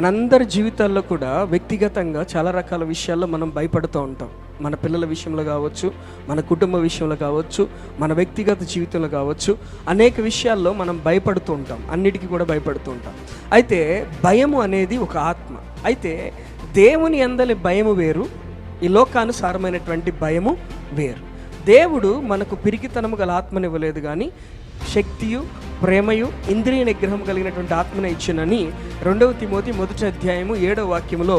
మనందరి జీవితాల్లో కూడా వ్యక్తిగతంగా చాలా రకాల విషయాల్లో మనం భయపడుతూ ఉంటాం. మన పిల్లల విషయంలో కావచ్చు మన కుటుంబ విషయంలో కావచ్చు మన వ్యక్తిగత జీవితంలో కావచ్చు అనేక విషయాల్లో మనం భయపడుతూ ఉంటాం. అన్నిటికీ కూడా భయపడుతూ ఉంటాం. అయితే భయము అనేది ఒక ఆత్మ. అయితే దేవుని అందలి భయము వేరు ఈ లోకానుసారమైనటువంటి భయము వేరు. దేవుడు మనకు పిరికితనము గల ఆత్మనివ్వలేదు కానీ శక్తియు ప్రేమయు ఇంద్రియ నిగ్రహం కలిగినటువంటి ఆత్మను ఇచ్చినని రెండవ తిమోతి మొదటి అధ్యాయము ఏడవ వాక్యంలో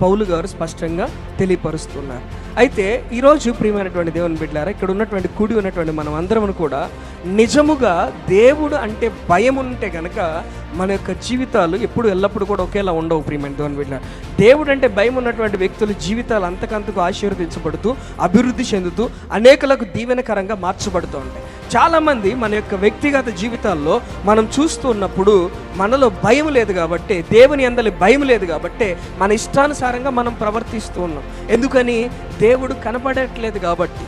పౌలు గారు స్పష్టంగా తెలియపరుస్తున్నారు. అయితే ఈరోజు ప్రియమైనటువంటి దేవుని బిడ్డారా ఇక్కడ ఉన్నటువంటి కూడి ఉన్నటువంటి మనం అందరం కూడా నిజముగా దేవుడు అంటే భయం ఉంటే గనక మన యొక్క జీవితాలు ఎప్పుడు ఎల్లప్పుడూ కూడా ఒకేలా ఉండవు ప్రియమైన దేవుని బిడ్డ దేవుడు అంటే భయం ఉన్నటువంటి వ్యక్తుల జీవితాలు అంతకంతకు ఆశీర్వదించబడుతూ అభివృద్ధి చెందుతూ అనేకులకు దీవెనకరంగా మార్చబడుతూ ఉంటాయి. చాలామంది మన యొక్క వ్యక్తిగత జీవితాల్లో మనం చూస్తున్నప్పుడు మనలో భయం లేదు కాబట్టి దేవుని అందలి భయం లేదు కాబట్టి మన ఇష్టానుసారంగా మనం ప్రవర్తిస్తూ ఉన్నాం. ఎందుకని? దేవుడు కనపడట్లేదు కాబట్టి.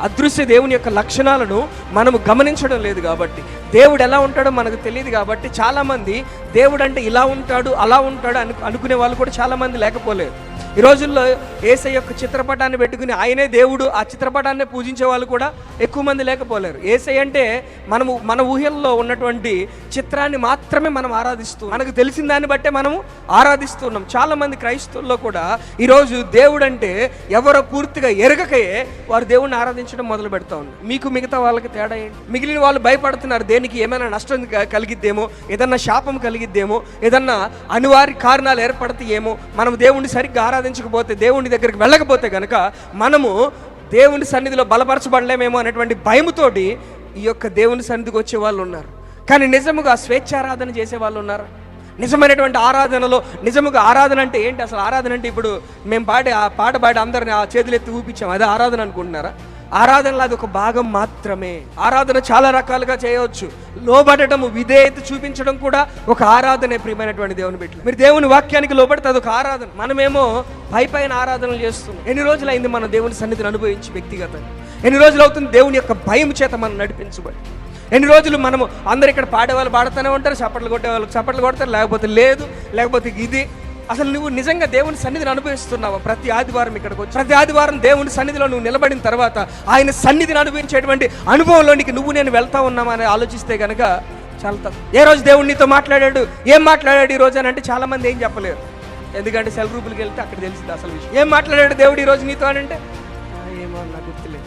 అదృశ్య దేవుని యొక్క లక్షణాలను మనము గమనించడం లేదు కాబట్టి. దేవుడు ఎలా ఉంటాడో మనకు తెలియదు కాబట్టి చాలామంది దేవుడు అంటే ఇలా ఉంటాడు అలా ఉంటాడు అను అనుకునే వాళ్ళు కూడా చాలామంది లేకపోలేదు. ఈ రోజుల్లో ఏసై యొక్క చిత్రపటాన్ని పెట్టుకుని ఆయనే దేవుడు ఆ చిత్రపటాన్ని పూజించే వాళ్ళు కూడా ఎక్కువ మంది లేకపోలేరు. ఏసై అంటే మనము మన ఊహల్లో ఉన్నటువంటి చిత్రాన్ని మాత్రమే మనం ఆరాధిస్తూ మనకు తెలిసిన దాన్ని బట్టే మనము ఆరాధిస్తున్నాం. చాలామంది క్రైస్తవుల్లో కూడా ఈరోజు దేవుడు అంటే ఎవరో పూర్తిగా ఎరగకయే వారు దేవుడిని ఆరాధించడం మొదలు పెడతా ఉన్నారు. మీకు మిగతా వాళ్ళకి తేడా ఏంటి? మిగిలిన వాళ్ళు భయపడుతున్నారు దేనికి ఏమైనా నష్టం క- కలిగిద్దేమో ఏదన్నా శాపం కలిగి కలిగిద్దేమో ఏదన్నా అనివార్య కారణాలు ఏర్పడతాయేమో మనం దేవుణ్ణి సరిగ్గా ఆరాధించకపోతే దేవుని దగ్గరికి వెళ్ళకపోతే కనుక మనము దేవుని సన్నిధిలో బలపరచబడలేమేమో అనేటువంటి భయముతోటి ఈ యొక్క దేవుని సన్నిధికి వచ్చే వాళ్ళు ఉన్నారు. కానీ నిజముగా స్వేచ్ఛారాధన చేసే వాళ్ళు ఉన్నారు? నిజమైనటువంటి ఆరాధనలో నిజముగా ఆరాధన అంటే ఏంటి? అసలు ఆరాధన అంటే ఇప్పుడు మేము పాడే ఆ పాట పాడి అందరిని ఆ చేతులు ఎత్తి ఊపించాం. అదే ఆరాధన అనుకుంటున్నారా? ఆరాధనలో అది ఒక భాగం మాత్రమే. ఆరాధన చాలా రకాలుగా చేయవచ్చు. లోబడటం విధేయత చూపించడం కూడా ఒక ఆరాధనే ప్రియమైనటువంటి దేవుని బిడ్డలు. మీరు దేవుని వాక్యానికి లోబడితే అది ఒక ఆరాధన. మనమేమో పై పైన ఆరాధనలు చేస్తున్నాం. ఎన్ని రోజులు అయింది మన దేవుని సన్నిధిని అనుభవించి వ్యక్తిగతంగా? ఎన్ని రోజులు అవుతుంది దేవుని యొక్క భయం చేత మనం నడిపించబడి? ఎన్ని రోజులు మనము అందరు ఇక్కడ పాడేవాళ్ళు పాడుతూనే ఉంటారు చప్పట్లు కొట్టేవాళ్ళు చప్పట్లు కొడతారు లేకపోతే లేదు లేకపోతే ఇది అసలు నువ్వు నిజంగా దేవుని సన్నిధిని అనుభవిస్తున్నావా? ప్రతి ఆదివారం ఇక్కడికి వచ్చి ప్రతి ఆదివారం దేవుని సన్నిధిలో నువ్వు నిలబడిన తర్వాత ఆయన సన్నిధిని అనుభవించేటువంటి అనుభవంలోనికి నువ్వు నేను వెళ్తా ఉన్నామా అని ఆలోచిస్తే కనుక చాలా తప్పు. ఏ రోజు దేవుడు నీతో మాట్లాడాడు? ఏం మాట్లాడాడు ఈ రోజు అని అంటే చాలా మంది ఏం చెప్పలేరు. ఎందుకంటే సెల్ గ్రూపులకి వెళ్తే అక్కడ తెలిసింది అసలు విషయం. ఏం మాట్లాడాడు దేవుడు ఈ రోజు నీతో అని అంటే ఏమో నాకు గుర్తులేదు.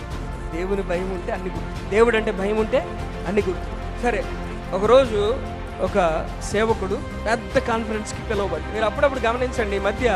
దేవుని భయం ఉంటే అన్ని గుర్తు దేవుడు అంటే భయం ఉంటే అన్ని గుర్తు. సరే ఒకరోజు ఒక సేవకుడు పెద్ద కాన్ఫరెన్స్కి పిలువబడి మీరు అప్పుడప్పుడు గమనించండి ఈ మధ్య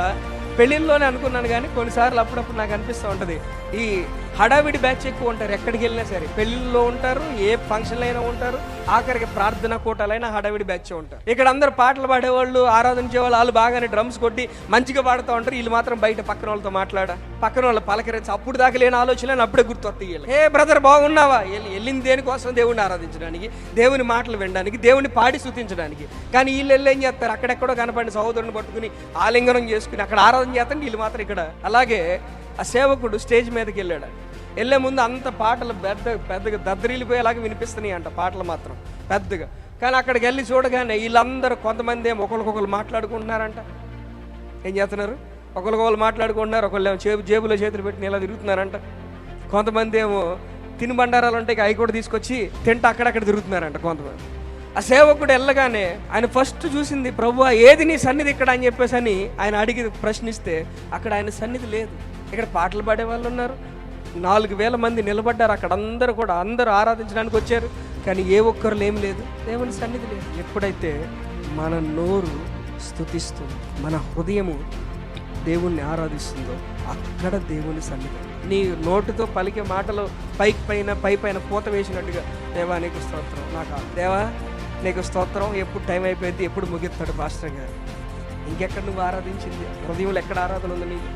పెళ్ళిళ్ళలోనే అనుకున్నాను కానీ కొన్నిసార్లు అప్పుడప్పుడు నాకు అనిపిస్తూ ఉంటుంది. ఈ హడావిడి బ్యాచ్ ఎక్కువ ఉంటారు ఎక్కడికి వెళ్ళినా సరే. పెళ్ళిళ్ళలో ఉంటారు ఏ ఫంక్షన్లైనా అయినా ఉంటారు ఆఖరికి ప్రార్థన కూటాలైనా హడావిడి బ్యాచ్ ఉంటారు. ఇక్కడ అందరు పాటలు పాడేవాళ్ళు ఆరాధించే వాళ్ళు వాళ్ళు బాగానే డ్రమ్స్ కొట్టి మంచిగా పాడుతూ ఉంటారు. వీళ్ళు మాత్రం బయట పక్కన వాళ్ళతో మాట్లాడ పక్కన వాళ్ళు పలకరించి అప్పుడు దాకా లేని ఆలోచన అప్పుడే గుర్తొస్తాయి ఏ బ్రదర్ బాగున్నావా? వెళ్ళింది దేనికోసం? దేవుడిని ఆరాధించడానికి దేవుని మాటలు వినడానికి దేవుని పాడి స్థుతించడానికి. కానీ వీళ్ళు వెళ్ళి ఏం చేస్తారు? అక్కడెక్కడో కనపడిన సహోదరుని పట్టుకుని ఆలింగనం చేసుకుని అక్కడ ఆరాధన చేస్తాను వీళ్ళు మాత్రం ఇక్కడ. అలాగే ఆ సేవకుడు స్టేజ్ మీదకి వెళ్ళాడు. వెళ్ళే ముందు అంత పాటలు పెద్ద పెద్దగా దద్దరిల్లిపోయేలాగా వినిపిస్తున్నాయి అంట పాటలు మాత్రం పెద్దగా. కానీ అక్కడికి వెళ్ళి చూడగానే వీళ్ళందరూ కొంతమంది ఏమో ఒకరికొకరు మాట్లాడుకుంటున్నారంట. ఏం చేస్తున్నారు? ఒకరికొకరు మాట్లాడుకుంటున్నారు ఒకళ్ళు ఏమో చేబు జేబులో చేతులు పెట్టి ఇలా తిరుగుతున్నారంట. కొంతమంది ఏమో తిని బండారాలు ఉంటాయి అవి కూడా తీసుకొచ్చి తింట అక్కడక్కడ తిరుగుతున్నారంట కొంతమంది. ఆ సేవకుడు వెళ్ళగానే ఆయన ఫస్ట్ చూసింది ప్రభు ఏది నీ సన్నిధి ఇక్కడ? అని చెప్పేసి అని ఆయన అడిగి ప్రశ్నిస్తే అక్కడ ఆయన సన్నిధి లేదు. ఇక్కడ పాటలు పాడే వాళ్ళు ఉన్నారు. నాలుగు వేల మంది నిలబడ్డారు. అక్కడ అందరూ కూడా అందరూ ఆరాధించడానికి వచ్చారు. కానీ ఏ ఒక్కరు ఏం లేదు. దేవుని సన్నిధి లేదు. ఎప్పుడైతే మన నోరు స్థుతిస్తుంది మన హృదయము దేవుణ్ణి ఆరాధిస్తుందో అక్కడ దేవుని సన్నిధి. నీ నోటితో పలికే మాటలు పైకి పైన పై పైన పూత వేసినట్టుగా దేవా నీకు స్తోత్రం. నాకు? దేవా? నీకు స్తోత్రం. ఎప్పుడు టైం అయిపోయింది ఎప్పుడు ముగిస్తాడు మాస్టర్ గారు. ఇంకెక్కడ నువ్వు ఆరాధించింది? హృదయంలో ఎక్కడ ఆరాధన ఉంది నీకు?